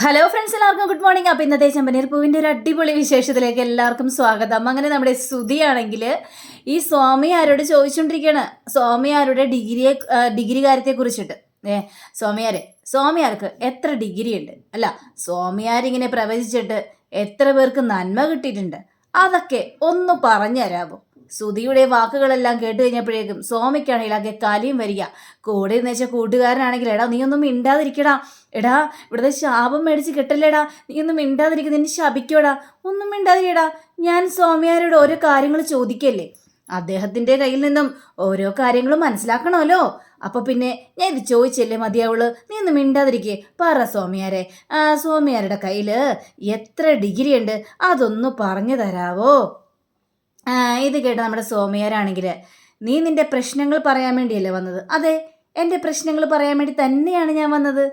Hello friends എല്ലാവർക്കും good morning അപ്പം ഇന്നത്തെ ചെമ്പനീർ പൂവിന്റെ ഒരു അടിപൊളി വിശേഷത്തിലേക്ക് എല്ലാവർക്കും സ്വാഗതം. അങ്ങനെ നമ്മുടെ സ്തുതിയാണെങ്കിൽ ഈ സ്വാമി ആരോട് ചോദിച്ചുകൊണ്ടിരിക്കുകയാണ് സ്വാമി ആരുടെ ഡിഗ്രിയെ ഡിഗ്രി കാര്യത്തെ കുറിച്ചിട്ട്. ഏ സ്വാമിയാരെ സ്വാമിയാർക്ക് എത്ര ഡിഗ്രി ഉണ്ട്? അല്ല സ്വാമിയാരിങ്ങനെ പ്രവചിച്ചിട്ട് എത്ര പേർക്ക് നന്മ കിട്ടിയിട്ടുണ്ട്? അതൊക്കെ ഒന്ന് പറഞ്ഞു തരാമോ സുധിയുടെ വാക്കുകളെല്ലാം കേട്ട് കഴിഞ്ഞപ്പോഴേക്കും സ്വാമിക്കാണെങ്കിൽ ആകെ കലിയും വരിക. കൂടെ എന്ന് വെച്ചാൽ കൂട്ടുകാരനാണെങ്കിൽ എടാ നീ ഒന്നും മിണ്ടാതിരിക്കടാ. എടാ ഇവിടുത്തെ ശാപം മേടിച്ച് കിട്ടല്ലേടാ. നീ ഒന്നും മിണ്ടാതിരിക്കുക നിന്നെ ശപിക്കോടാ. ഒന്നും മിണ്ടാതിരിക്കടാ. ഞാൻ സ്വാമിയാരോട് ഓരോ കാര്യങ്ങൾ ചോദിക്കല്ലേ? അദ്ദേഹത്തിന്റെ കയ്യിൽ നിന്നും ഓരോ കാര്യങ്ങളും മനസ്സിലാക്കണമല്ലോ. അപ്പൊ പിന്നെ ഞാൻ ഇത് ചോദിച്ചല്ലേ മതിയാവുള്ളൂ. നീ ഒന്നും മിണ്ടാതിരിക്കേ. പറ സ്വാമിയാരെ. ആ സ്വാമിയാരുടെ കയ്യിൽ എത്ര ഡിഗ്രി ഉണ്ട് അതൊന്ന് പറഞ്ഞു തരാവോ? ഇത് കേട്ട നമ്മുടെ സോമയാരാണെങ്കിൽ നീ നിന്റെ പ്രശ്നങ്ങൾ പറയാൻ വേണ്ടിയല്ലേ വന്നത്? അതെ എന്റെ പ്രശ്നങ്ങൾ പറയാൻ വേണ്ടി തന്നെയാണ് ഞാൻ വന്നത്.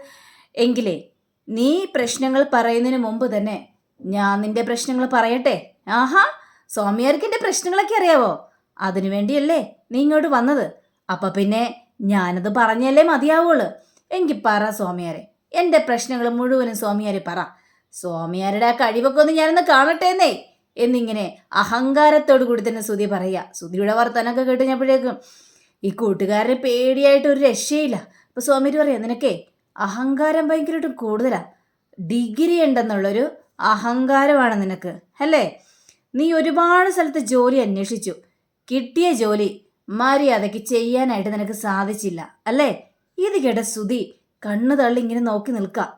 എങ്കിലേ നീ പ്രശ്നങ്ങൾ പറയുന്നതിന് മുമ്പ് തന്നെ ഞാൻ നിന്റെ പ്രശ്നങ്ങൾ പറയട്ടെ? ആഹാ സോമിയാർക്ക് എന്റെ പ്രശ്നങ്ങളൊക്കെ അറിയാവോ? അതിനു വേണ്ടിയല്ലേ നീ ഇങ്ങോട്ട് വന്നത്? അപ്പം പിന്നെ ഞാനത് പറഞ്ഞല്ലേ മതിയാവുള്ളൂ. എങ്കിൽ പറ സ്വാമിയാരെ എന്റെ പ്രശ്നങ്ങൾ മുഴുവനും സോമിയാരെ പറ. സ്വാമിയാരുടെ ആ കഴിവൊക്കെ ഒന്ന് ഞാനൊന്ന് കാണട്ടെ എന്നിങ്ങനെ അഹങ്കാരത്തോടു കൂടി തന്നെ സുധി പറയുക. സുധിയുടെ വർത്തനമൊക്കെ കേട്ട് ഈ കൂട്ടുകാരന് പേടിയായിട്ട് ഒരു രക്ഷയില്ല. അപ്പൊ സ്വാമിജി പറയാം നിനക്കേ അഹങ്കാരം ഭയങ്കരമായിട്ട് കൂടുതലാ. ഡിഗ്രി ഉണ്ടെന്നുള്ളൊരു അഹങ്കാരമാണ് നിനക്ക് അല്ലേ? നീ ഒരുപാട് സ്ഥലത്ത് ജോലി അന്വേഷിച്ചു. കിട്ടിയ ജോലി മര്യാദയ്ക്ക് ചെയ്യാനായിട്ട് നിനക്ക് സാധിച്ചില്ല അല്ലേ? ഇത് കേട്ട സുതി കണ്ണു തള്ളി ഇങ്ങനെ നോക്കി നിൽക്കാം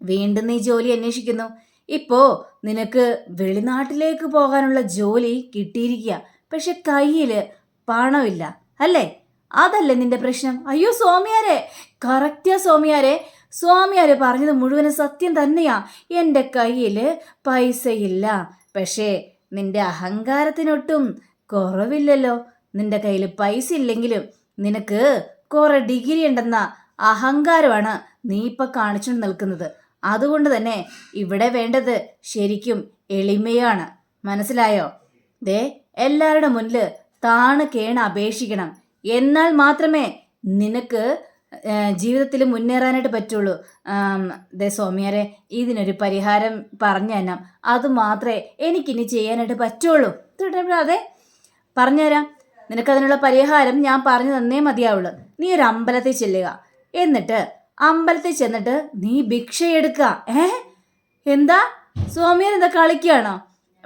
വീണ്ടും നീ ജോലി അന്വേഷിക്കുന്നു. ഇപ്പോ നിനക്ക് വെളിനാട്ടിലേക്ക് പോകാനുള്ള ജോലി കിട്ടിയിരിക്കുക പക്ഷെ കയ്യിൽ പണമില്ല അല്ലേ? അതല്ലേ നിന്റെ പ്രശ്നം? അയ്യോ സ്വാമിയാരെ കറക്റ്റാ സ്വാമിയാരെ. സ്വാമിയാര് പറഞ്ഞത് മുഴുവനും സത്യം തന്നെയാ. എന്റെ കയ്യിൽ പൈസയില്ല. പക്ഷേ നിന്റെ അഹങ്കാരത്തിനൊട്ടും കുറവില്ലല്ലോ. നിന്റെ കയ്യിൽ പൈസ ഇല്ലെങ്കിലും നിനക്ക് കുറെ ഡിഗ്രി ഉണ്ടെന്ന അഹങ്കാരമാണ് നീ ഇപ്പൊ കാണിച്ചു നിൽക്കുന്നത്. അതുകൊണ്ട് തന്നെ ഇവിടെ വേണ്ടത് ശരിക്കും എളിമയാണ്. മനസ്സിലായോ? ദേ എല്ലാവരുടെ മുന്നിൽ താണ് കേണ അപേക്ഷിക്കണം. എന്നാൽ മാത്രമേ നിനക്ക് ജീവിതത്തിൽ മുന്നേറാനായിട്ട് പറ്റുള്ളൂ. ദേ സോമിയാരെ ഇതിനൊരു പരിഹാരം പറഞ്ഞു തന്നാം അത് മാത്രമേ എനിക്കിനി ചെയ്യാനായിട്ട് പറ്റുള്ളൂ. അതെ പറഞ്ഞുതരാം. നിനക്കതിനുള്ള പരിഹാരം ഞാൻ പറഞ്ഞു തന്നേ മതിയാവുള്ളൂ. നീ ഒരു അമ്പലത്തിൽ ചെല്ലുക. എന്നിട്ട് അമ്പലത്തിൽ ചെന്നിട്ട് നീ ഭിക്ഷ എടുക്കുക ഏ? എന്താ? സ്വാമിയാർ എന്താ കളിക്കുകയാണോ?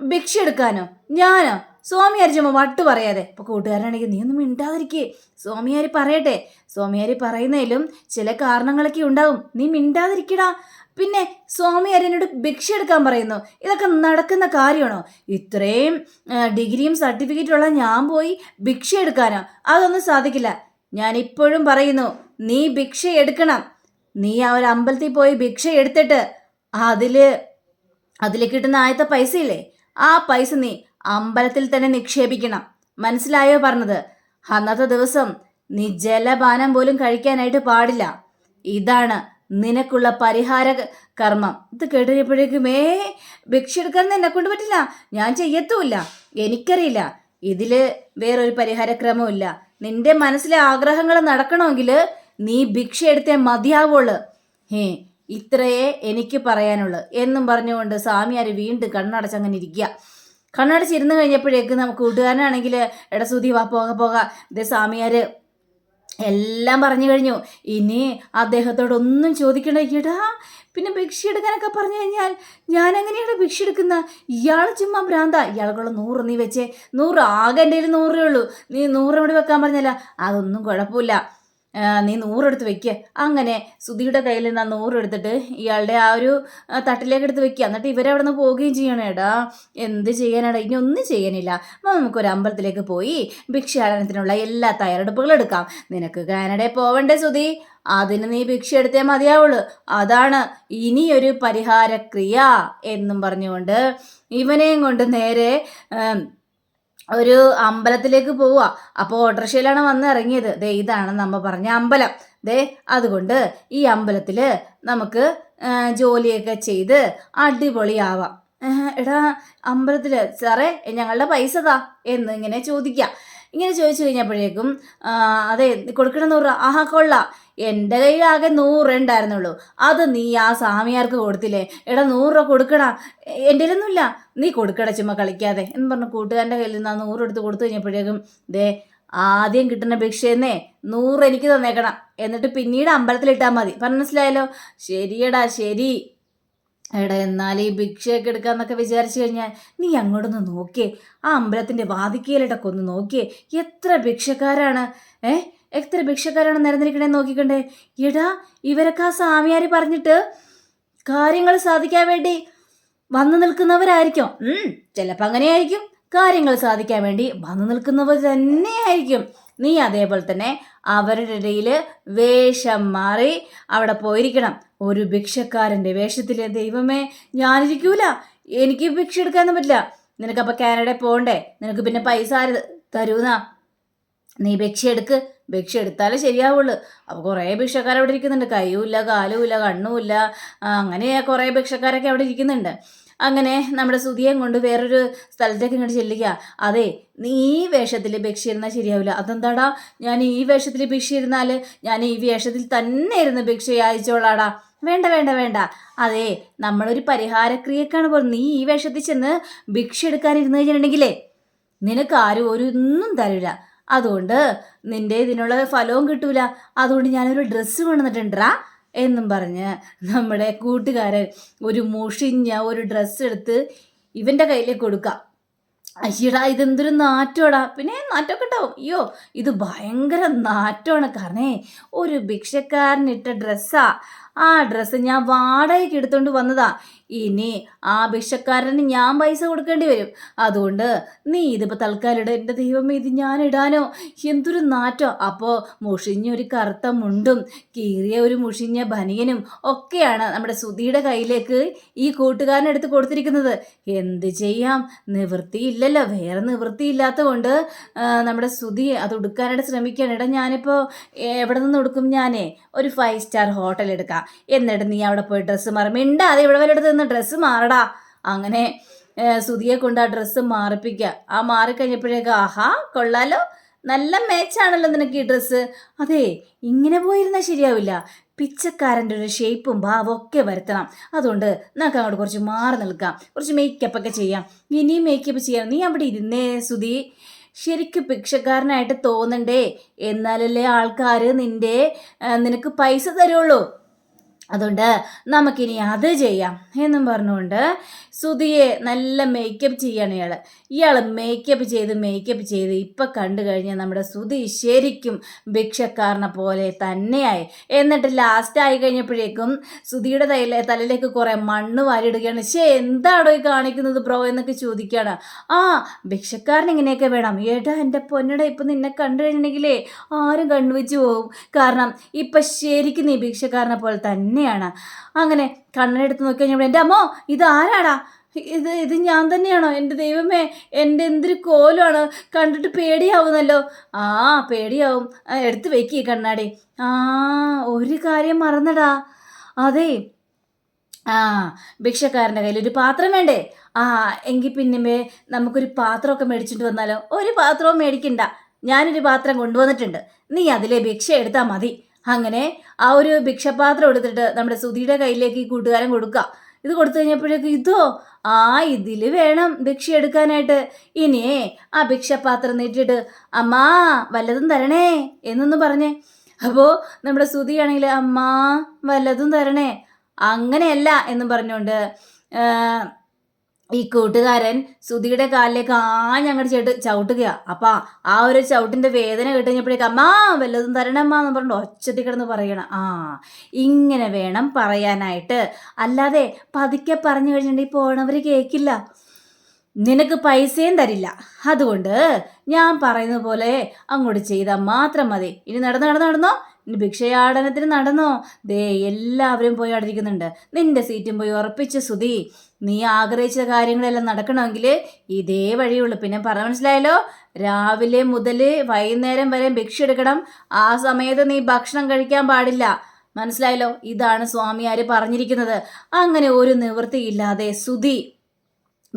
ഭിക്ഷ എടുക്കാനോ ഞാനോ? സ്വാമിയാർ ചുമ്മാ വട്ട് പറയാതെ. ഇപ്പൊ കൂട്ടുകാരനാണെങ്കിൽ നീ ഒന്നും മിണ്ടാതിരിക്കേ. സ്വാമിയാർ പറയട്ടെ. സ്വാമിയാർ പറയുന്നതിലും ചില കാരണങ്ങളൊക്കെ ഉണ്ടാവും. നീ മിണ്ടാതിരിക്കടാ. പിന്നെ സ്വാമിയാർ എന്നോട് ഭിക്ഷ എടുക്കാൻ പറയുന്നു. ഇതൊക്കെ നടക്കുന്ന കാര്യമാണോ? ഇത്രയും ഡിഗ്രിയും സർട്ടിഫിക്കറ്റും ഉള്ള ഞാൻ പോയി ഭിക്ഷ എടുക്കാനോ അതൊന്നും സാധിക്കില്ല. ഞാൻ ഇപ്പോഴും പറയുന്നു നീ ഭിക്ഷ എടുക്കണം നീ ആ ഒരു അമ്പലത്തിൽ പോയി ഭിക്ഷ എടുത്തിട്ട് അതിൽ അതിൽ കിട്ടുന്ന ആദ്യത്തെ പൈസയില്ലേ? ആ പൈസ നീ അമ്പലത്തിൽ തന്നെ നിക്ഷേപിക്കണം. മനസ്സിലായോ പറഞ്ഞത്? അന്നത്തെ ദിവസം നീ ജലപാനം പോലും കഴിക്കാനായിട്ട് പാടില്ല. ഇതാണ് നിനക്കുള്ള പരിഹാര കർമ്മം. ഇത് കേട്ടുകഴിഞ്ഞപ്പോഴേക്കും ഏ ഭിക്ഷ എടുക്കാൻ എന്നെ കൊണ്ട് പറ്റില്ല. ഞാൻ ചെയ്യത്തുമില്ല. എനിക്കറിയില്ല. ഇതിൽ വേറൊരു പരിഹാരക്രമവും ഇല്ല നിന്റെ മനസ്സിലെ ആഗ്രഹങ്ങൾ നടക്കണമെങ്കിൽ നീ ഭിക്ഷ എടുത്തേ മതിയാവുള്ളൂ. ഹേ ഇത്രയേ എനിക്ക് പറയാനുള്ളൂ. എന്നും പറഞ്ഞുകൊണ്ട് സ്വാമിയാർ വീണ്ടും കണ്ണടച്ചങ്ങനെ ഇരിക്കുക. കണ്ണടച്ചിരുന്ന് കഴിഞ്ഞപ്പോഴേക്ക് നമുക്ക് കൂട്ടുകാരനാണെങ്കിൽ എടാ സുധി വാ പോക പോക. ഇതേ സ്വാമിയാര് എല്ലാം പറഞ്ഞു കഴിഞ്ഞു. ഇനി അദ്ദേഹത്തോടൊന്നും കേടാ പിന്നെ ഭിക്ഷ എടുക്കാനൊക്കെ പറഞ്ഞു കഴിഞ്ഞാൽ ഞാൻ എങ്ങനെയാണ് ഭിക്ഷ എടുക്കുന്ന? ഇയാൾ ചുമ്മാ ഭ്രാന്ത. ഇയാൾക്കുള്ള നൂറ് നീ വെച്ചേ. നൂറ് ആകെ എന്റെ കയ്യിൽ നൂറേ ഉള്ളൂ. നീ നൂറ് ഇവിടെ വെക്കാൻ പറഞ്ഞല്ല? അതൊന്നും കുഴപ്പമില്ല. നീ നൂറെടുത്ത് വെക്കുക അങ്ങനെ സുധിയുടെ കയ്യിൽ നിന്ന് ആ നൂറെടുത്തിട്ട് ഇയാളുടെ ആ ഒരു തട്ടിലേക്ക് എടുത്ത് വെക്കുക എന്നിട്ട് ഇവരെ നിന്ന് പോവുകയും ചെയ്യണം. എന്ത് ചെയ്യാനാടാ? ഇനി ഒന്നും ചെയ്യാനില്ല. അപ്പം നമുക്കൊരു അമ്പലത്തിലേക്ക് പോയി ഭിക്ഷാടനത്തിനുള്ള എല്ലാ തയ്യാറെടുപ്പുകളും എടുക്കാം. നിനക്ക് കാനഡയിൽ പോവണ്ടേ സുധി? അതിന് നീ ഭിക്ഷ എടുത്തേ മതിയാവുള്ളൂ. അതാണ് ഇനിയൊരു പരിഹാരക്രിയ എന്നും പറഞ്ഞുകൊണ്ട് ഇവനെയും കൊണ്ട് നേരെ ഒരു അമ്പലത്തിലേക്ക് പോവുക. അപ്പോൾ ഓട്ടോറിക്ഷയിലാണ് വന്ന് ഇറങ്ങിയത്. ദേ ഇതാണ് നമ്മൾ പറഞ്ഞ അമ്പലം. ദേ അതുകൊണ്ട് ഈ അമ്പലത്തിൽ നമുക്ക് ജോലിയൊക്കെ ചെയ്ത് അടിപൊളിയാവാം. എടാ അമ്പലത്തിൽ സാറേ ഞങ്ങളുടെ പൈസ താ എന്ന് ഇങ്ങനെ ചോദിക്കുക ഇങ്ങനെ ചോദിച്ചു കഴിഞ്ഞപ്പോഴേക്കും അതെ കൊടുക്കണം നൂറ് ആഹാ കൊള്ളാം. എന്റെ കയ്യിൽ ആകെ നൂറ് ഉണ്ടായിരുന്നുള്ളൂ. അത് നീ ആ സ്വാമിയാർക്ക് കൊടുത്തില്ലേ? എടാ നൂറ് രൂപ കൊടുക്കടാ. എന്റെ കയ്യിലൊന്നുമില്ല. നീ കൊടുക്കട ചുമ്മാ കളിക്കാതെ. എന്ന് പറഞ്ഞ കൂട്ടുകാരന്റെ കയ്യിൽ നിന്ന് ആ നൂറ് എടുത്ത് കൊടുത്തു കഴിഞ്ഞപ്പോഴേക്കും ദേ ആദ്യം കിട്ടുന്ന ഭിക്ഷയെന്നേ നൂറ് എനിക്ക് തന്നേക്കണം. എന്നിട്ട് പിന്നീട് അമ്പലത്തിലിട്ടാൽ മതി. പറഞ്ഞു മനസ്സിലായല്ലോ? ശരിയടാ ശരി. എടാ എന്നാൽ ഈ ഭിക്ഷയൊക്കെ എടുക്കാന്നൊക്കെ വിചാരിച്ചു കഴിഞ്ഞാൽ നീ അങ്ങോട്ടൊന്ന് നോക്കിയേ. ആ അമ്പലത്തിന്റെ വാതിക്കയിലിട്ടൊക്കെ ഒന്ന് നോക്കിയേ. എത്ര ഭിക്ഷക്കാരാണ്? ഏ? എത്ര ഭിക്ഷക്കാരാണ് നിരന്നിരിക്കണേ നോക്കിക്കണ്ടേ? എടാ ഇവരൊക്കെ ആ സ്വാമിയാർ പറഞ്ഞിട്ട് കാര്യങ്ങൾ സാധിക്കാൻ വേണ്ടി വന്നു നിൽക്കുന്നവരായിരിക്കും. ചിലപ്പോൾ അങ്ങനെയായിരിക്കും. കാര്യങ്ങൾ സാധിക്കാൻ വേണ്ടി വന്നു നിൽക്കുന്നവർ തന്നെയായിരിക്കും. നീ അതേപോലെ തന്നെ അവരുടെ ഇടയിൽ വേഷം മാറി അവിടെ പോയിരിക്കണം. ഒരു ഭിക്ഷക്കാരന്റെ വേഷത്തിൽ ദൈവമേ ഞാനിരിക്കൂല. എനിക്ക് ഭിക്ഷ എടുക്കാനൊന്നും പറ്റില്ല. നിനക്കപ്പോൾ കാനഡ പോകണ്ടേ? നിനക്ക് പിന്നെ പൈസ തരൂന്നാ? നീ ഭിക്ഷ എടുക്ക്. ഭിക്ഷ എടുത്താലേ ശരിയാവുള്ളൂ. അപ്പോൾ കുറേ ഭിക്ഷക്കാർ അവിടെ ഇരിക്കുന്നുണ്ട്. കയ്യുമില്ല കാലുമില്ല കണ്ണുമില്ല. അങ്ങനെ കുറേ ഭിക്ഷക്കാരൊക്കെ അവിടെ ഇരിക്കുന്നുണ്ട്. അങ്ങനെ നമ്മുടെ സുതിയെ കൊണ്ട് വേറൊരു സ്ഥലത്തേക്ക് ഇങ്ങോട്ട് ചെല്ലുക. അതെ നീ ഈ വേഷത്തിൽ ഭിക്ഷ ഇരുന്നാൽ ശരിയാവില്ല. അതെന്താടാ? ഞാൻ ഈ വേഷത്തിൽ ഭിക്ഷ ഇരുന്നാൽ ഞാൻ ഈ വേഷത്തിൽ തന്നെ ഇരുന്ന് ഭിക്ഷ യാചിച്ചോളാടാ വേണ്ട വേണ്ട വേണ്ട. അതെ നമ്മളൊരു പരിഹാരക്രിയക്കാണ് പോകുന്നത് നീ ഈ വേഷത്തിൽ ചെന്ന് ഭിക്ഷ എടുക്കാൻ ഇരുന്ന് കഴിഞ്ഞിട്ടുണ്ടെങ്കിലേ നിനക്ക് ആരും ഒരു ഒന്നും തരില്ല അതുകൊണ്ട് നിന്റെ ഇതിനുള്ള ഫലവും കിട്ടൂല. അതുകൊണ്ട് ഞാനൊരു ഡ്രസ്സ് കൊണ്ടുവന്നിട്ടുണ്ടാ എന്നും പറഞ്ഞ് നമ്മുടെ കൂട്ടുകാരൻ ഒരു മുഷിഞ്ഞ ഒരു ഡ്രസ്സ് എടുത്ത് ഇവന്റെ കയ്യിലേക്ക് കൊടുക്കാം. അയ്യടാ ഇതെന്തൊരു നാറ്റോടാ. പിന്നെ നാറ്റമൊക്കെ ഉണ്ടാവും. അയ്യോ ഇത് ഭയങ്കര നാറ്റമാണ്. കാരണേ ഒരു ഭിക്ഷക്കാരനിട്ട ഡ്രസ്സാ ആ ഡ്രസ്സ് ഞാൻ വാടകയ്ക്ക് എടുത്തുകൊണ്ട് വന്നതാ. ഇനി ആ ഭിക്ഷക്കാരന് ഞാൻ പൈസ കൊടുക്കേണ്ടി വരും. അതുകൊണ്ട് നീ ഇതിപ്പോൾ തൽക്കാലം ഇട എന്റെ ദൈവമേ ഇത് ഞാൻ ഇടാനോ? എന്തൊരു നാറ്റോ. അപ്പോൾ മുഷിഞ്ഞ ഒരു കറുത്ത മുണ്ടും കീറിയ ഒരു മുഷിഞ്ഞ ബനിയനും ഒക്കെയാണ് നമ്മുടെ സുധിയുടെ കയ്യിലേക്ക് ഈ കൂട്ടുകാരനെടുത്ത് കൊടുത്തിരിക്കുന്നത്. എന്ത് ചെയ്യാം? നിവൃത്തിയില്ലല്ലോ. വേറെ നിവൃത്തിയില്ലാത്ത കൊണ്ട് നമ്മുടെ സുധി അത് ഉടുക്കാനായിട്ട് ശ്രമിക്കുകയാണ്. എടാ ഞാനിപ്പോൾ എവിടെ നിന്ന് ഉടുക്കും ഞാനേ? ഒരു ഫൈവ് സ്റ്റാർ ഹോട്ടൽ എടുക്കാം. എന്നിട്ട് നീ അവിടെ പോയി ഡ്രസ്സ് മാറി. മിണ്ടാതെ ഇവിടെ വരെ എടുത്ത് നിന്ന് ഡ്രസ്സ് മാറടാ. അങ്ങനെ സുതിയെ കൊണ്ട് ആ ഡ്രസ്സ് മാറിപ്പിക്കുക ആ മാറിക്കഴിഞ്ഞപ്പോഴേക്ക് ആഹാ കൊള്ളാലോ. നല്ല മേച്ചാണല്ലോ നിനക്ക് ഈ ഡ്രസ്സ് അതെ ഇങ്ങനെ പോയിരുന്നാൽ ശരിയാവില്ല. പിച്ചക്കാരന്റെ ഒരു ഷേപ്പും ഭാവം ഒക്കെ വരുത്തണം. അതുകൊണ്ട് നമുക്ക് അങ്ങോട്ട് കുറച്ച് മാറി നിൽക്കാം. കുറച്ച് മേക്കപ്പ് ഒക്കെ ചെയ്യാം. ഇനിയും മേക്കപ്പ് ചെയ്യാം. നീ അവിടെ ഇരുന്നേ സുധി. ശരിക്കും പിക്ഷക്കാരനായിട്ട് തോന്നണ്ടേ. എന്നാലല്ലേ ആൾക്കാർ നിന്റെ നിനക്ക് പൈസ തരുള്ളൂ. അതുകൊണ്ട് നമുക്കിനി അത് ചെയ്യാം എന്നും പറഞ്ഞുകൊണ്ട് സുധിയെ നല്ല മേക്കപ്പ് ചെയ്യാണ് ഇയാൾ ഇയാൾ മേക്കപ്പ് ചെയ്ത് മേക്കപ്പ് ചെയ്ത് ഇപ്പം കണ്ടു കഴിഞ്ഞാൽ നമ്മുടെ സുധി ശരിക്കും ഭിക്ഷക്കാരനെ പോലെ തന്നെയായി. എന്നിട്ട് ലാസ്റ്റ് ആയി കഴിഞ്ഞപ്പോഴേക്കും സുധിയുടെ തലയിലെ തലയിലേക്ക് കുറേ മണ്ണ് വാരിടുകയാണ് ശേ എന്താണോ ഈ കാണിക്കുന്നത് ബ്രോ എന്നൊക്കെ ചോദിക്കുകയാണ്. ആ ഭിക്ഷക്കാരൻ ഇങ്ങനെയൊക്കെ വേണം. ഏട്ടാ എന്റെ പൊന്നട ഇപ്പം നിന്നെ കണ്ടു കഴിഞ്ഞിട്ടുണ്ടെങ്കിലേ ആരും കണ്ണുവെച്ച് പോകും കാരണം ഇപ്പം ശരിക്കും നീ ഭിക്ഷക്കാരനെ പോലെ തന്നെയാണ്. അങ്ങനെ കണ്ണനെടുത്ത് നോക്കി കഴിഞ്ഞപ്പോൾ എന്റെ അമ്മോ ഇത് ആരാടാ? ഇത് ഇത് ഞാൻ തന്നെയാണോ? എന്റെ ദൈവമേ എന്റെ എന്തൊരു കോലമാണ് കണ്ടിട്ട് പേടിയാവുന്നല്ലോ. ആ പേടിയാവും. എടുത്ത് വെക്കി കണ്ണാടി. ആ ഒരു കാര്യം മറന്നടാ. അതെ. ആ ഭിക്ഷക്കാരന്റെ കയ്യിൽ ഒരു പാത്രം വേണ്ടേ? ആ എങ്കിൽ പിന്നെ നമുക്കൊരു പാത്രമൊക്കെ മേടിച്ചിട്ട് വന്നാലോ? ഒരു പാത്രവും മേടിക്കണ്ട. ഞാനൊരു പാത്രം കൊണ്ടുവന്നിട്ടുണ്ട്. നീ അതിലെ ഭിക്ഷ എടുത്താൽ മതി. അങ്ങനെ ആ ഒരു ഭിക്ഷപാത്രം എടുത്തിട്ട് നമ്മുടെ സുധിയുടെ കയ്യിലേക്ക് ഈ കൂട്ടുകാരൻ കൊടുക്കുക. ഇത് കൊടുത്തു കഴിഞ്ഞപ്പോഴേക്ക് ഇതോ ആ ഇതിൽ വേണം ഭിക്ഷ എടുക്കാനായിട്ട്. ഇനിയേ ആ ഭിക്ഷപാത്രം നീട്ടിയിട്ട് അമ്മാ വല്ലതും തരണേ എന്നൊന്ന് പറഞ്ഞേ. അപ്പോൾ നമ്മുടെ സുധിയാണെങ്കിൽ അമ്മാ വല്ലതും തരണേ. അങ്ങനെയല്ല എന്നും പറഞ്ഞുകൊണ്ട് ഈ കൂട്ടുകാരൻ സുധിയുടെ കാലിലേക്ക് ആഞ്ഞങ്ങോട്ട് ചേട്ട് ചവിട്ടുകയാ. അപ്പ ആ ഒരു ചവിട്ടിന്റെ വേദന കിട്ടുകഴിഞ്ഞപ്പോഴേക്ക് അമ്മാ വല്ലതും തരണമ്മ എന്ന് പറഞ്ഞിട്ട് ഒച്ചത്തി കിടന്ന് പറയണം. ആ ഇങ്ങനെ വേണം പറയാനായിട്ട്. അല്ലാതെ പതുക്കെ പറഞ്ഞു കഴിഞ്ഞിട്ടുണ്ടെങ്കിൽ പോണവർ കേൾക്കില്ല നിനക്ക് പൈസയും തരില്ല. അതുകൊണ്ട് ഞാൻ പറയുന്ന പോലെ അങ്ങോട്ട് ചെയ്താൽ മാത്രം മതി. ഇനി നടന്ന് നടന്ന് നടന്നോ? ഭിക്ഷയാടനത്തിന് നടന്നോ? ദേ എല്ലാവരും പോയി അടിക്കുന്നുണ്ട് നിന്റെ സീറ്റും പോയി ഉറപ്പിച്ച് സുധി. നീ ആഗ്രഹിച്ച കാര്യങ്ങളെല്ലാം നടക്കണമെങ്കിൽ ഇതേ വഴിയുള്ളൂ. പിന്നെ പറ മനസ്സിലായല്ലോ? രാവിലെ മുതൽ വൈകുന്നേരം വരെ ഭിക്ഷ എടുക്കണം. ആ സമയത്ത് നീ ഭക്ഷണം കഴിക്കാൻ പാടില്ല. മനസ്സിലായല്ലോ? ഇതാണ് സ്വാമിയാർ പറഞ്ഞിരിക്കുന്നത്. അങ്ങനെ ഒരു നിവൃത്തിയില്ലാതെ സുധി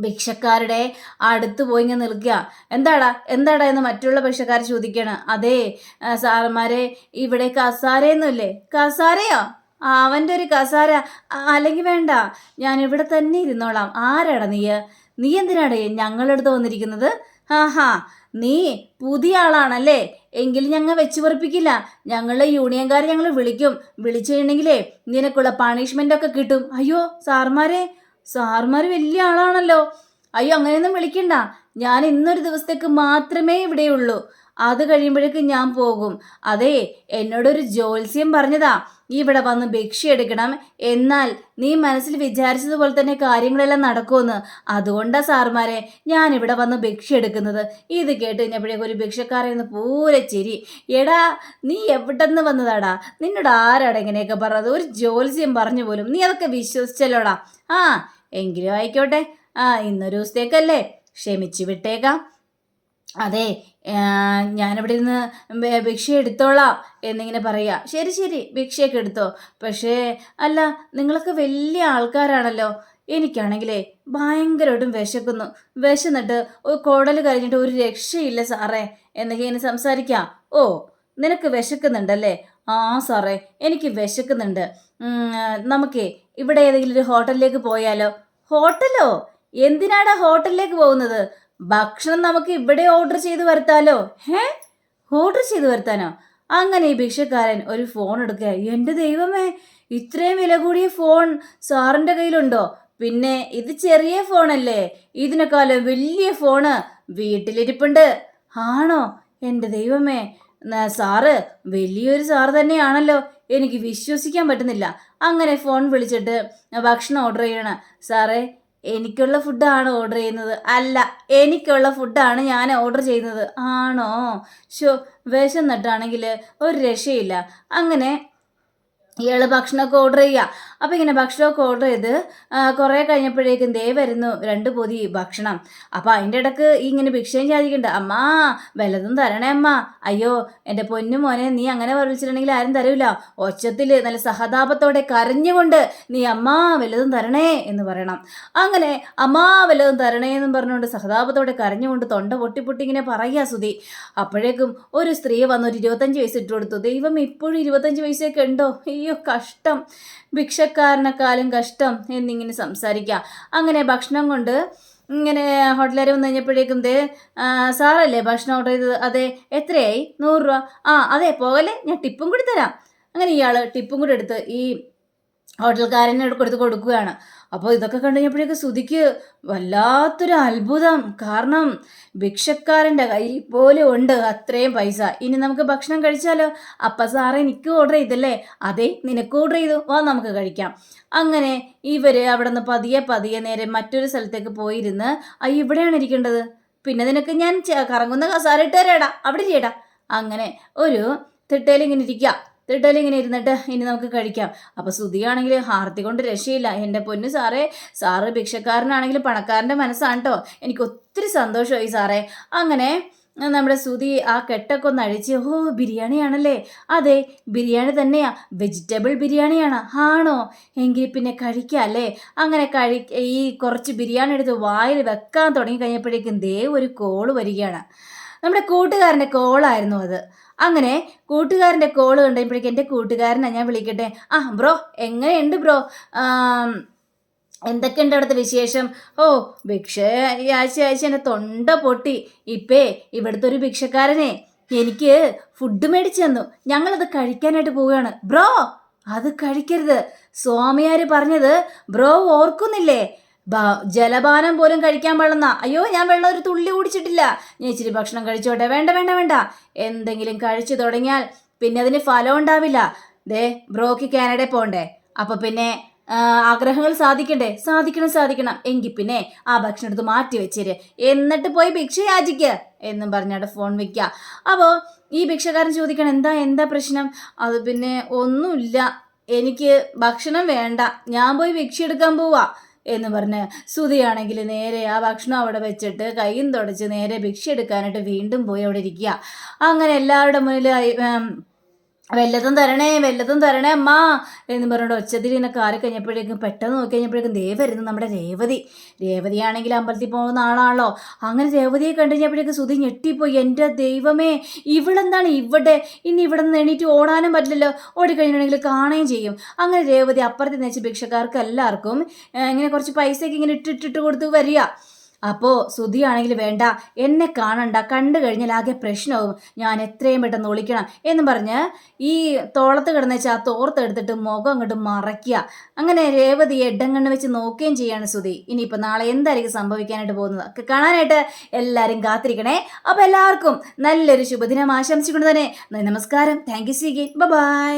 ഭിക്ഷക്കാരുടെ അടുത്ത് പോയി ഇങ്ങനെ നിൽക്കുക. എന്താടാ? എന്താടാ എന്ന് മറ്റുള്ള ഭിക്ഷക്കാർ ചോദിക്കുകയാണ്. അതെ സാറന്മാരെ ഇവിടെ കസാരയൊന്നുമില്ലേ? കസാരയോ? അവന്റെ ഒരു കസാര. അല്ലെങ്കിൽ വേണ്ട. ഞാൻ ഇവിടെ തന്നെ ഇരുന്നോളാം. ആരാടാ നീ? നീ എന്തിനാടേ ഞങ്ങളുടെ അടുത്ത് വന്നിരിക്കുന്നത്? ആഹാ നീ പുതിയ ആളാണല്ലേ? എങ്കിൽ ഞങ്ങൾ വെച്ച് ഞങ്ങളുടെ യൂണിയൻകാരെ ഞങ്ങൾ വിളിക്കും. വിളിച്ചു കഴിഞ്ഞെങ്കിലേ നിനക്കുള്ള പണിഷ്മെന്റ് ഒക്കെ കിട്ടും. അയ്യോ സാർമാരെ സാർമാർ വലിയ ആളാണല്ലോ. അയ്യോ അങ്ങനെയൊന്നും വിളിക്കണ്ട. ഞാൻ ഇന്നൊരു ദിവസത്തേക്ക് മാത്രമേ ഇവിടെയുള്ളൂ. അത് കഴിയുമ്പോഴേക്ക് ഞാൻ പോകും. അതെ എന്നോടൊരു ജോത്സ്യം പറഞ്ഞതാ. ഇവിടെ വന്ന് ഭിക്ഷ എടുക്കണം. എന്നാൽ നീ മനസ്സിൽ വിചാരിച്ചതുപോലെ തന്നെ കാര്യങ്ങളെല്ലാം നടക്കുമെന്ന്. അതുകൊണ്ടാ സാർമാരെ ഞാൻ ഇവിടെ വന്ന് ഭിക്ഷ എടുക്കുന്നത്. ഇത് കേട്ട് കഴിഞ്ഞപ്പോഴേക്കും ഒരു ഭിക്ഷക്കാരൻ നിന്ന് പൂരെ ചിരി. എടാ നീ എവിടെന്ന് വന്നതാടാ? നിന്നോട് ആരാടാ ഇങ്ങനെയൊക്കെ പറഞ്ഞത്? ഒരു ജ്യോത്സ്യം പറഞ്ഞു പോലും. നീ അതൊക്കെ വിശ്വസിച്ചല്ലോടാ? ആ എങ്കിലും ആയിക്കോട്ടെ. ആ ഇന്നൊരു ദിവസത്തേക്കല്ലേ. ക്ഷമിച്ചു വിട്ടേക്കാം. അതെ ഞാനിവിടെ നിന്ന് ഭിക്ഷ എടുത്തോളാം എന്നിങ്ങനെ പറയുക. ശരി ശരി ഭിക്ഷയൊക്കെ എടുത്തോ. പക്ഷേ അല്ല നിങ്ങളൊക്കെ വലിയ ആൾക്കാരാണല്ലോ. എനിക്കാണെങ്കിലേ ഭയങ്കരമായിട്ടും വിശക്കുന്നു. വിശന്നിട്ട് ഒരു കുടൽ കഴിഞ്ഞിട്ട് ഒരു രക്ഷയില്ല സാറേ. എന്നൊക്കെ ഇങ്ങനെ സംസാരിക്കാം. ഓ നിനക്ക് വിശക്കുന്നുണ്ടല്ലേ? ആ സാറേ എനിക്ക് വിശക്കുന്നുണ്ട്. നമുക്കേ ഇവിടെ ഏതെങ്കിലും ഒരു ഹോട്ടലിലേക്ക് പോയാലോ? ഹോട്ടലോ? എന്തിനാടാ ഹോട്ടലിലേക്ക് പോകുന്നത്? ഭക്ഷണം നമുക്ക് ഇവിടെ ഓർഡർ ചെയ്ത് വരുത്താലോ? ഹേ? ഓർഡർ ചെയ്ത് വരുത്താനോ? അങ്ങനെ ഈ ഭിക്ഷക്കാരൻ ഒരു ഫോൺ എടുക്കുക. എന്റെ ദൈവമേ ഇത്രയും വില കൂടിയ ഫോൺ സാറിന്റെ കയ്യിലുണ്ടോ? പിന്നെ ഇത് ചെറിയ ഫോണല്ലേ ഇതിനെക്കാളും വലിയ ഫോണ് വീട്ടിലിരിപ്പുണ്ട്. ആണോ? എന്റെ ദൈവമേ സാറ് വലിയൊരു സാറ് തന്നെയാണല്ലോ. എനിക്ക് വിശ്വസിക്കാൻ പറ്റുന്നില്ല. അങ്ങനെ ഫോൺ വിളിച്ചിട്ട് ഭക്ഷണം ഓർഡർ ചെയ്യണം. സാറേ എനിക്കുള്ള ഫുഡാണ് ഓർഡർ ചെയ്യുന്നത്. അല്ല എനിക്കുള്ള ഫുഡാണ് ഞാൻ ഓർഡർ ചെയ്യുന്നത്. ആണോ? ഷോ വിശന്നിട്ടാണെങ്കിൽ ഒരു രക്ഷയില്ല. അങ്ങനെ ഇയാൾ ഭക്ഷണമൊക്കെ ഓർഡർ ചെയ്യുക അപ്പോൾ ഇങ്ങനെ ഭക്ഷണമൊക്കെ ഓർഡർ ചെയ്ത് കുറേ കഴിഞ്ഞപ്പോഴേക്കും ദേ വരുന്നു രണ്ട് പൊതി ഭക്ഷണം. അപ്പോൾ അതിന്റെ ഇടയ്ക്ക് ഈ ഇങ്ങനെ ഭിക്ഷയും ചാദിക്കുന്നുണ്ട് അമ്മാ വല്ലതും തരണേ അമ്മ. അയ്യോ എന്റെ പൊന്നു മോനെ നീ അങ്ങനെ വിളിച്ചിട്ടുണ്ടെങ്കിൽ ആരും തരൂല. ഒച്ചത്തിൽ നല്ല സഹതാപത്തോടെ കരഞ്ഞുകൊണ്ട് നീ അമ്മാ വല്ലതും തരണേ എന്ന് പറയണം. അങ്ങനെ അമ്മാ വല്ലതും തരണേ എന്നും പറഞ്ഞുകൊണ്ട് സഹതാപത്തോടെ കരഞ്ഞുകൊണ്ട് തൊണ്ട പൊട്ടി പൊട്ടി ഇങ്ങനെ പറയുക സുതി അപ്പോഴേക്കും ഒരു സ്ത്രീ വന്നൊരു ഇരുപത്തഞ്ച് വയസ്സ് ഇട്ട് കൊടുത്തു ദൈവം ഇപ്പോഴും ഇരുപത്തഞ്ച് വയസ്സൊക്കെ ഉണ്ടോ? അയ്യോ കഷ്ടം. ഭിക്ഷക്കാരനെക്കാളും കഷ്ടം എന്നിങ്ങനെ സംസാരിക്കുക അങ്ങനെ ഭക്ഷണം കൊണ്ട് ഇങ്ങനെ ഹോട്ടലുകാർ വന്നു കഴിഞ്ഞപ്പോഴേക്കും ദേ സാറല്ലേ ഭക്ഷണം ഓർഡർ ചെയ്തത്? അതെ എത്രയായി? നൂറ് രൂപ. ആ അതെ പോകല്ലേ. ഞാൻ ടിപ്പും കൂടി തരാം. അങ്ങനെ ഇയാൾ ടിപ്പും കൂടി എടുത്ത് ഈ ഹോട്ടൽക്കാരനെ കൊടുത്ത് കൊടുക്കുകയാണ്. അപ്പോൾ ഇതൊക്കെ കണ്ടുകഴിഞ്ഞപ്പോഴേക്ക് ശ്രുതിക്ക് വല്ലാത്തൊരു അത്ഭുതം. കാരണം ഭിക്ഷക്കാരന്റെ കൈ പോലും ഉണ്ട് അത്രയും പൈസ. ഇനി നമുക്ക് ഭക്ഷണം കഴിച്ചാലോ? അപ്പ സാറേ എനിക്ക് ഓർഡർ ചെയ്തല്ലേ? അതെ നിനക്ക് ഓർഡർ ചെയ്തു. വാ നമുക്ക് കഴിക്കാം. അങ്ങനെ ഇവർ അവിടെ നിന്ന് പതിയെ പതിയെ നേരെ മറ്റൊരു സ്ഥലത്തേക്ക് പോയിരുന്ന് അയ്യോ ഇവിടെയാണ് ഇരിക്കേണ്ടത്. പിന്നെ നിനക്ക് ഞാൻ കറങ്ങുന്ന കസാര തരാടാ. അവിടെ ചെയ്യടാ അങ്ങനെ ഒരു തിട്ടയിൽ ഇങ്ങനെ ഇരിക്കുക തിട്ടയിൽ ഇങ്ങനെ ഇരുന്നിട്ട് ഇനി നമുക്ക് കഴിക്കാം. അപ്പോൾ ശ്രുതിയാണെങ്കിൽ ഹാർത്തി കൊണ്ട് രക്ഷയില്ല. എന്റെ പൊന്നു സാറേ സാറ് ഭിക്ഷക്കാരനാണെങ്കിൽ പണക്കാരന്റെ മനസ്സാണ് കേട്ടോ എനിക്ക് ഒത്തിരി സന്തോഷമായി സാറേ. അങ്ങനെ നമ്മുടെ സുതി ആ കെട്ടൊക്കെ ഒന്ന് അഴിച്ച് ഓ ബിരിയാണിയാണല്ലേ? അതെ ബിരിയാണി തന്നെയാ. വെജിറ്റബിൾ ബിരിയാണിയാണ്. ആണോ? എങ്കിൽ പിന്നെ കഴിക്കാം അല്ലേ? അങ്ങനെ കഴി ഈ കുറച്ച് ബിരിയാണി എടുത്ത് വായിൽ വെക്കാൻ തുടങ്ങി കഴിഞ്ഞപ്പോഴേക്കും ദേ ഒരു കോൾ വരികയാണ്. നമ്മുടെ കൂട്ടുകാരന്റെ കോളായിരുന്നു അത്. അങ്ങനെ കൂട്ടുകാരന്റെ കോൾ കണ്ടപ്പോഴേക്കും എന്റെ കൂട്ടുകാരനെ ഞാൻ വിളിക്കട്ടെ. ആ ബ്രോ എങ്ങനെയുണ്ട് ബ്രോ? എന്തൊക്കെയുണ്ട് അവിടുത്തെ വിശേഷം? ഓ ഭിക്ഷ ഈ ആഴ്ച ആഴ്ച എന്റെ തൊണ്ട പൊട്ടി. ഇപ്പേ ഇവിടുത്തെ ഒരു ഭിക്ഷക്കാരനെ എനിക്ക് ഫുഡ് മേടിച്ചു തന്നു. ഞങ്ങളത് കഴിക്കാനായിട്ട് പോവുകയാണ്. ബ്രോ അത് കഴിക്കരുത്. സ്വാമിയാർ പറഞ്ഞത് ബ്രോ ഓർക്കുന്നില്ലേ? ജലപാനം പോലും കഴിക്കാൻ പാടുന്ന അയ്യോ ഞാൻ വെള്ളം ഒരു തുള്ളി കുടിച്ചിട്ടില്ല. ഞാൻ ഇച്ചിരി ഭക്ഷണം കഴിച്ചോട്ടെ. വേണ്ട വേണ്ട വേണ്ട. എന്തെങ്കിലും കഴിച്ചു തുടങ്ങിയാൽ പിന്നെ അതിന് ഫലം ഉണ്ടാവില്ല. ദേ ബ്രോക്ക് കാനഡ പോണ്ടേ. അപ്പൊ പിന്നെ ആഗ്രഹങ്ങൾ സാധിക്കണ്ടേ? സാധിക്കണം സാധിക്കണം. എങ്കിൽ പിന്നെ ആ ഭക്ഷണം എടുത്ത് മാറ്റി വെച്ചേര്. എന്നിട്ട് പോയി ഭിക്ഷ യാചിക്ക എന്നും പറഞ്ഞാട് ഫോൺ വെക്കുക അപ്പോൾ ഈ ഭിക്ഷക്കാരൻ ചോദിക്കണം എന്താ എന്താ പ്രശ്നം? അത് പിന്നെ ഒന്നുമില്ല. എനിക്ക് ഭക്ഷണം വേണ്ട. ഞാൻ പോയി ഭിക്ഷ എടുക്കാൻ പോവാ. എന്ന് പറഞ്ഞ് സുതിയാണെങ്കിൽ നേരെ ആ ഭക്ഷണം അവിടെ വെച്ചിട്ട് കൈയും തുടച്ച് നേരെ ഭിക്ഷ എടുക്കാനായിട്ട് വീണ്ടും പോയി അവിടെ ഇരിക്കുക. അങ്ങനെ എല്ലാവരുടെ മുന്നിൽ വല്ലതും തരണേ വല്ലതും തരണേ അമ്മ എന്ന് പറഞ്ഞുകൊണ്ട് ഒച്ചത്തിൽ ഇങ്ങനെ കാറി കഴിഞ്ഞപ്പോഴേക്കും പെട്ടെന്ന് നോക്കി കഴിഞ്ഞപ്പോഴേക്കും ദേ വരുന്നു നമ്മുടെ രേവതി. രേവതിയാണെങ്കിൽ അമ്പലത്തിൽ പോകുന്ന ആളാണല്ലോ. അങ്ങനെ രേവതിയെ കണ്ടു കഴിഞ്ഞപ്പോഴേക്കും സുധി ഞെട്ടിപ്പോയി. എന്റെ ദൈവമേ ഇവളെന്താണ് ഇവിടെ? ഇനി ഇവിടെ നിന്ന് എണീറ്റ് ഓടാനും പറ്റില്ലല്ലോ. ഓടിക്കഴിഞ്ഞിട്ടുണ്ടെങ്കിൽ കാണുകയും ചെയ്യും. അങ്ങനെ രേവതി അപ്പുറത്ത് വെച്ച് ഭിക്ഷക്കാർക്ക് എല്ലാവർക്കും ഇങ്ങനെ കുറച്ച് പൈസയൊക്കെ ഇങ്ങനെ ഇട്ടിട്ടിട്ട് കൊടുത്ത് വരിക. അപ്പോൾ സുധിയാണെങ്കിൽ വേണ്ട എന്നെ കാണണ്ട കണ്ടു കഴിഞ്ഞാൽ ആകെ പ്രശ്നവും ഞാൻ എത്രയും പെട്ടെന്ന് ഒളിക്കണം എന്നും പറഞ്ഞ് ഈ തോളത്ത് കിടന്ന വെച്ചാൽ ആ തോർത്തെടുത്തിട്ട് മുഖം അങ്ങോട്ട് മറയ്ക്കുക. അങ്ങനെ രേവതി എഡങ്ങണ്ണ് വെച്ച് നോക്കുകയും ചെയ്യാണ് സുധി. ഇനിയിപ്പോൾ നാളെ എന്തായിരിക്കും സംഭവിക്കാനായിട്ട് പോകുന്നത്? കാണാനായിട്ട് എല്ലാവരും കാത്തിരിക്കണേ. അപ്പോൾ എല്ലാവർക്കും നല്ലൊരു ശുഭദിനം ആശംസിക്കുന്നു തന്നെ. നമസ്കാരം. Thank you see again bye